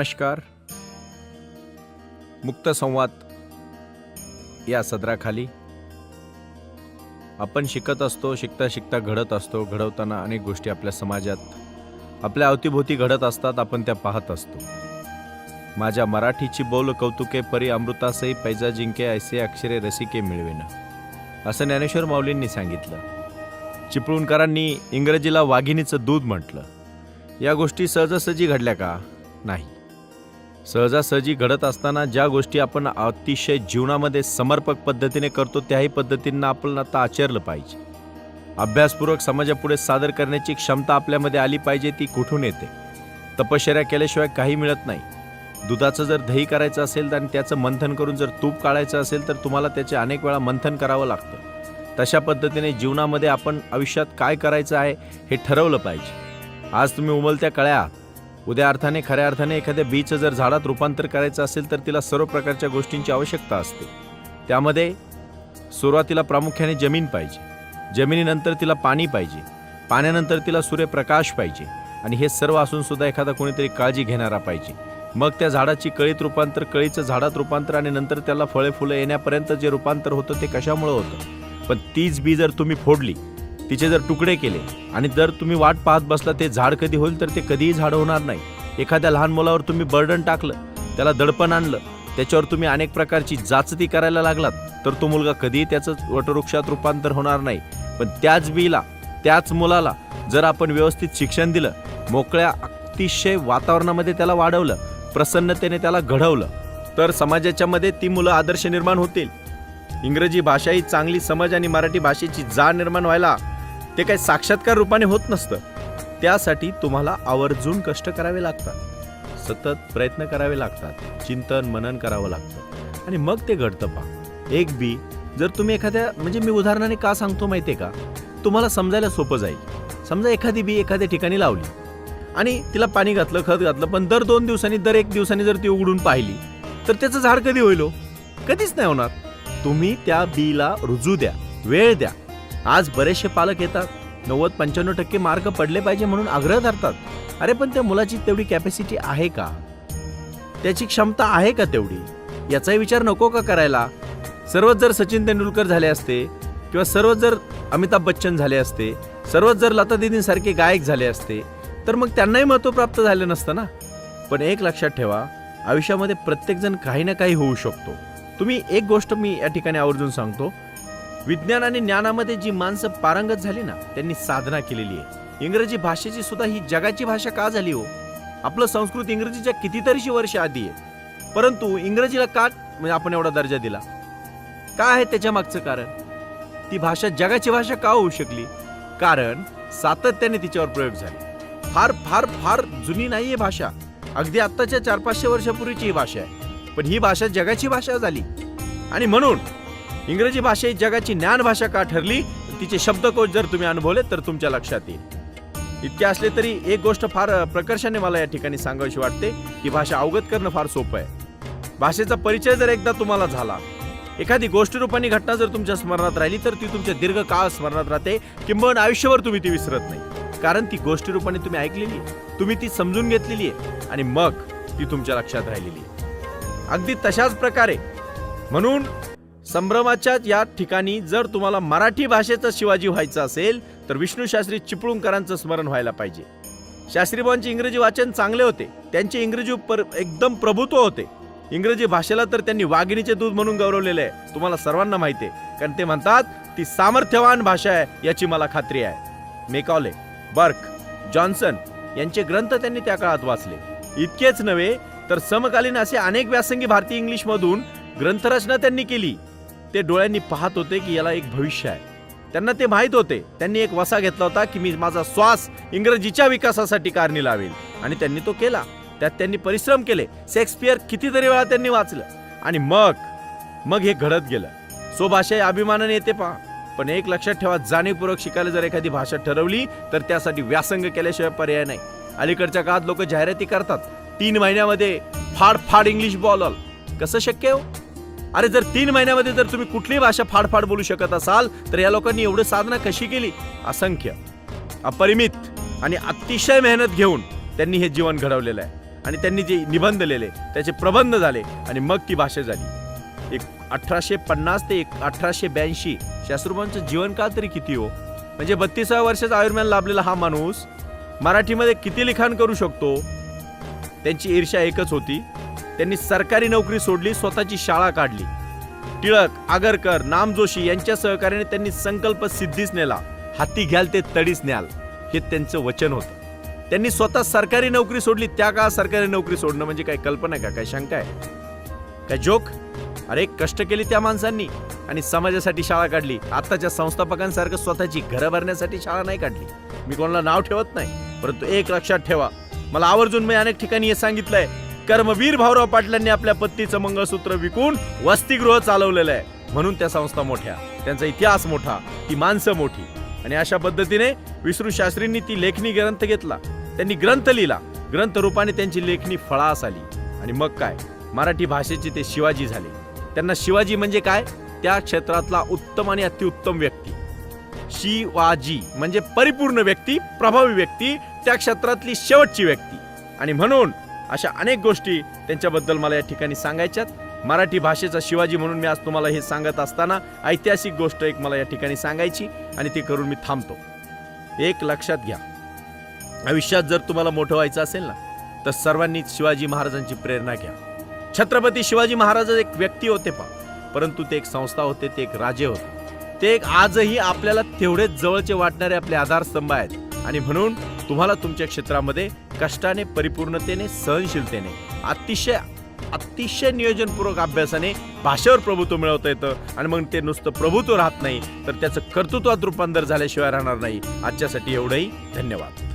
नमस्कार. मुक्त संवाद या सदराखाली. आपण शिकत असतो शिकता शिकता घडत असतो घडवताना अनेक गोष्टी आपल्या समाजात आपल्या अवतीभोवती घडत असतात आपण त्या पाहत असतो. माझ्या मराठीची बोल कौतुके परी अमृतासही पैजा जिंके ऐसे अक्षरे रसिके मिळविणं असं ज्ञानेश्वर माऊलींनी सांगितलं. चिपळूणकरांनी इंग्रजीला वाघिणीचं दूध म्हटलं. या गोष्टी सहजासहजी घडल्या का? नाही. सहजासहजी घडत असताना ज्या गोष्टी आपण अतिशय जीवनामध्ये समर्पक पद्धतीने करतो त्याही पद्धतींना आपण आता आचरलं पाहिजे. अभ्यासपूर्वक समाजापुढे सादर करण्याची क्षमता आपल्यामध्ये आली पाहिजे ती कुठून येते? तपश्चर्या केल्याशिवाय काही मिळत नाही. दुधाचं जर दही करायचं असेल तर आणि त्याचं मंथन करून जर तूप काढायचं असेल तर तुम्हाला त्याचे अनेक वेळा मंथन करावं लागतं. तशा पद्धतीने जीवनामध्ये आपण आयुष्यात काय करायचं आहे हे ठरवलं पाहिजे. आज तुम्ही उमलत्या कळ्या आहात. उद्या अर्थाने खऱ्या अर्थाने एखाद्या बीचं जर झाडात रूपांतर करायचं असेल तर तिला सर्व प्रकारच्या गोष्टींची आवश्यकता असते. त्यामध्ये सुरुवातीला प्रामुख्याने जमीन पाहिजे. जमिनीनंतर तिला पाणी पाहिजे. पाण्यानंतर तिला सूर्यप्रकाश पाहिजे. आणि हे सर्व असूनसुद्धा एखादा कोणीतरी काळजी घेणारा पाहिजे. मग त्या झाडाची कळीत रूपांतर कळीचं झाडात रूपांतर आणि नंतर त्याला फळे फुलं येण्यापर्यंत जे रूपांतर होतं ते कशामुळं होतं? पण तीच बी जर तुम्ही फोडली तिचे जर तुकडे केले आणि जर तुम्ही वाट पाहत बसला ते झाड कधी होईल तर ते कधीही झाड होणार नाही. एखाद्या लहान मुलावर तुम्ही बर्डन टाकलं त्याला दडपण आणलं त्याच्यावर तुम्ही अनेक प्रकारची जाचती करायला लागलात तर तो मुलगा कधीही त्याचं वटवृक्षात रूपांतर होणार नाही. पण त्याच बीला त्याच मुलाला जर आपण व्यवस्थित शिक्षण दिलं मोकळ्या अतिशय वातावरणामध्ये त्याला वाढवलं प्रसन्नतेने त्याला घडवलं तर समाजाच्या मध्ये ती मुलं आदर्श निर्माण होतील. इंग्रजी भाषा ही चांगली समज आणि मराठी भाषेची जाण निर्माण व्हायला ते काही साक्षात्कार रूपाने होत नसतं. त्यासाठी तुम्हाला आवर्जून कष्ट करावे लागतात. सतत प्रयत्न करावे लागतात. चिंतन मनन करावं लागतं. आणि मग ते घडतं पहा. एक बी जर तुम्ही एखाद्या म्हणजे मी उदाहरणाने का सांगतो माहितीये का? तुम्हाला समजायला सोपं जाईल. समजा एखादी बी एखाद्या ठिकाणी लावली. आणि तिला पाणी घातलं खत घातलं पण दर दोन दिवसांनी दर एक दिवसांनी जर ती उघडून पाहिली तर त्याचं झाड कधी होईल हो? कधीच नाही होणार. तुम्ही त्या बीला रुजू द्या. वेळ द्या. आज बरेचसे पालक येतात. नव्वद पंच्याण्णव टक्के मार्क पडले पाहिजे म्हणून आग्रह धरतात. अरे पण त्या मुलाची तेवढी कॅपॅसिटी आहे का? त्याची क्षमता आहे का तेवढी? याचाही विचार नको का करायला? सर्वच जर सचिन तेंडुलकर झाले असते किंवा सर्वच जर अमिताभ बच्चन झाले असते सर्वच जर लता दिदींसारखे गायक झाले असते तर मग त्यांनाही महत्त्व प्राप्त झालं नसतं ना? पण एक लक्षात ठेवा आयुष्यामध्ये प्रत्येकजण काही ना काही होऊ शकतो. तुम्ही एक गोष्ट मी या ठिकाणी आवर्जून सांगतो विज्ञान आणि ज्ञानामध्ये जी माणसं पारंगत झाली ना त्यांनी साधना केलेली आहे. इंग्रजी भाषेची सुद्धा ही जगाची भाषा का झाली हो? आपलं संस्कृत इंग्रजीच्या कितीतरीशी वर्ष आधी आहे. परंतु इंग्रजीला का म्हणजे आपण एवढा दर्जा दिला? काय आहे त्याच्या मागचं कारण? ती भाषा जगाची भाषा का होऊ शकली? कारण सातत्याने तिच्यावर प्रयोग झाले. फार फार फार जुनी नाहीये भाषा. अगदी आत्ताच्या चार पाचशे वर्षापूर्वीची ही भाषा आहे. पण ही भाषा जगाची भाषा झाली. आणि म्हणून इंग्रजी भाषा ही जगाची ज्ञान भाषा का ठरली? तिचे शब्दकोश जर तुम्ही अनुभवले तर तुमच्या लक्षात येईल. इतके असले तरी एक गोष्ट फार प्रकर्षाने मला या ठिकाणी सांगावीशी वाटते की भाषा अवगत करणं फार सोपं आहे. भाषेचा परिचय जर एकदा तुम्हाला झाला एखादी गोष्टीरूपाने घटना जर तुमच्या स्मरणात राहिली तर ती तुमच्या दीर्घकाळ स्मरणात राहते किंबहुना आयुष्यभर तुम्ही ती विसरत नाही. कारण ती गोष्टी रूपाने तुम्ही ऐकलेली आहे. तुम्ही ती समजून घेतलेली आहे आणि मग ती तुमच्या लक्षात राहिलेली आहे. अगदी तशाच प्रकारे म्हणून संभ्रमाच्या या ठिकाणी जर तुम्हाला मराठी भाषेचा शिवाजी व्हायचं असेल तर विष्णू शास्त्री चिपळूणकरांचं स्मरण व्हायला पाहिजे. शास्त्रीबाबांचे इंग्रजी वाचन चांगले होते. त्यांचे इंग्रजी पर एकदम प्रभुत्व होते. इंग्रजी भाषेला तर त्यांनी वाघिणीचे दूध म्हणून गौरवलेले आहे. तुम्हाला सर्वांना माहिती आहे. कारण ते म्हणतात ती सामर्थ्यवान भाषा आहे याची मला खात्री आहे. मेकॉले बर्क जॉन्सन यांचे ग्रंथ त्यांनी त्या काळात वाचले. इतकेच नव्हे तर समकालीन असे अनेक व्यासंगी भारतीय इंग्लिशमधून ग्रंथरचना त्यांनी केली. ते डोळ्यांनी पाहत होते की याला एक भविष्य आहे. त्यांना ते माहीत होते. त्यांनी एक वसा घेतला होता की मी माझा श्वास इंग्रजीच्या विकासासाठी कारणी लावेल. आणि त्यांनी तो केला. त्यात त्यांनी परिश्रम केले. शेक्सपियर कितीतरी वेळा त्यांनी वाचलं. आणि मग मग हे घडत गेलं. स्वभाषा भाषा अभिमानाने येते पहा. पण एक लक्षात ठेवा जाणीवपूर्वक शिकायला जर एखादी भाषा ठरवली तर त्यासाठी व्यासंग केल्याशिवाय पर्याय नाही. अलीकडच्या काळात लोक जाहिराती करतात. तीन महिन्यामध्ये फाड फाड इंग्लिश बोलाल कसं शक्य हो? अरे जर तीन महिन्यामध्ये जर तुम्ही कुठलीही भाषा फाडफाड बोलू शकत असाल तर या लोकांनी एवढं साधना कशी केली? असंख्य. अपरिमित आणि अतिशय मेहनत घेऊन त्यांनी हे जीवन घडवलेलं आहे. आणि त्यांनी जे निबंध लिहिले त्याचे प्रबंध झाले आणि मग ती भाषा झाली. एक अठराशे पन्नास ते एक अठराशे ब्याऐंशी शास्त्रुबांचं जीवनकाळ तरी किती हो? म्हणजे बत्तीसाव्या वर्षाचा आयुर्मान लाभलेला हा माणूस मराठीमध्ये किती लिखाण करू शकतो? त्यांची ईर्ष्या एकच होती. त्यांनी सरकारी नोकरी सोडली स्वतःची शाळा काढली. टिळक आगरकर नाम जोशी यांच्या सहकार्याने त्यांनी संकल्प सिद्धीच नेला. हाती घ्याल ते तडीच न्याल. हे त्यांचं वचन होतं. त्यांनी स्वतः सरकारी नोकरी सोडली त्या काळात सरकारी नोकरी सोडणं म्हणजे काय कल्पना का? काय शंका आहे? काय जोक? अरे कष्ट केली त्या माणसांनी आणि समाजासाठी शाळा काढली. आताच्या संस्थापकांसारखं स्वतःची घरं भरण्यासाठी शाळा नाही काढली. मी कोणाला नाव ठेवत नाही परंतु एक लक्षात ठेवा. मला आवर्जून मी अनेक ठिकाणी हे सांगितलंय. कर्मवीर भाऊराव पाटलांनी आपल्या पत्नीचं मंगळसूत्र विकून वसतिगृह चालवलेलं आहे. म्हणून त्या संस्था मोठ्या. त्यांचा इतिहास मोठा ती माणसं मोठी. आणि अशा पद्धतीने विष्णू शास्त्रींनी ती लेखणी ग्रंथ घेतला. त्यांनी ग्रंथ लिहिला. ग्रंथ रूपाने त्यांची लेखणी फळास आली. आणि मग काय? मराठी भाषेचे ते शिवाजी झाले. त्यांना शिवाजी म्हणजे काय? त्या क्षेत्रातला उत्तम आणि अतिउत्तम व्यक्ती. शिवाजी म्हणजे परिपूर्ण व्यक्ती प्रभावी व्यक्ती त्या क्षेत्रातली शेवटची व्यक्ती. आणि म्हणून अशा अनेक गोष्टी त्यांच्याबद्दल मला या ठिकाणी सांगायच्यात. मराठी भाषेचा शिवाजी म्हणून मी आज तुम्हाला हे सांगत असताना ऐतिहासिक गोष्ट एक मला या ठिकाणी सांगायची आणि ती करून मी थांबतो. एक लक्षात घ्या. आयुष्यात जर तुम्हाला मोठं व्हायचं असेल ना तर सर्वांनी शिवाजी महाराजांची प्रेरणा घ्या. छत्रपती शिवाजी महाराज एक व्यक्ती होते पा परंतु ते एक संस्था होते ते एक राजे होते. ते एक आजही आपल्याला तेवढेच जवळचे वाटणारे आपले आधारस्तंभ आहेत. आणि म्हणून तुम्हाला तुमच्या क्षेत्रामध्ये कष्टाने परिपूर्णतेने सहनशीलतेने अतिशय अतिशय नियोजनपूर्वक अभ्यासाने भाषेवर प्रभुत्व मिळवता येतं आणि मग ते नुसतं प्रभुत्व राहत नाही तर त्याचं कर्तृत्वात रूपांतर झाल्याशिवाय राहणार नाही. आजच्यासाठी एवढंही धन्यवाद.